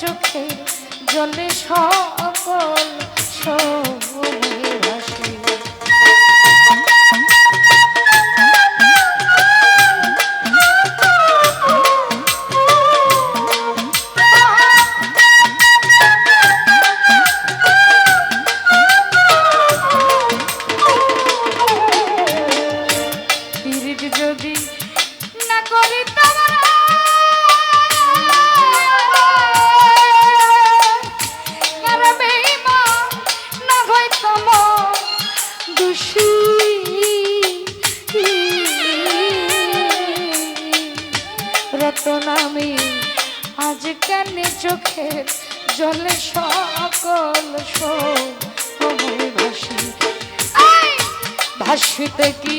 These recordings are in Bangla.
চোখে জলে সকল সব কেন চোখের জলে সকল ভাসি ভাসিতে কি?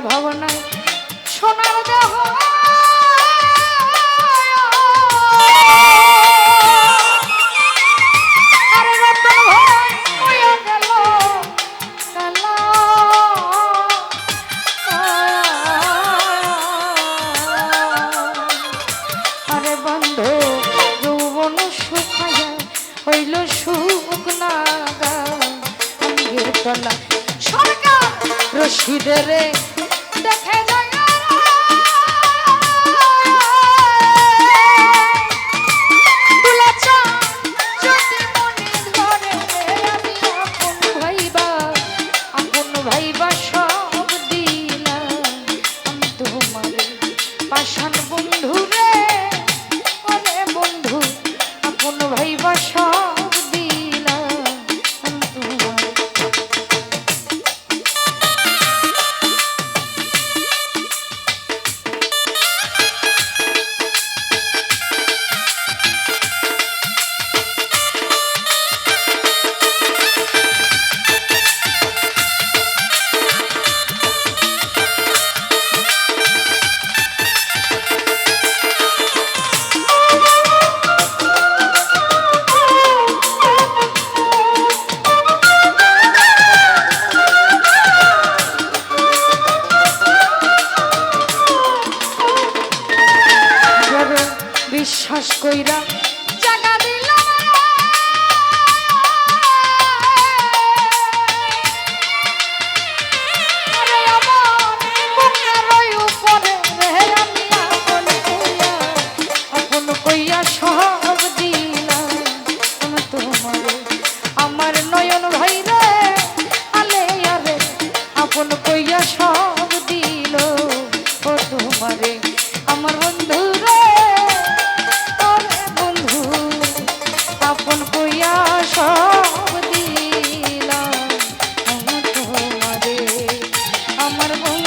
ভাবনায় সোনার দেহ কইরা আমার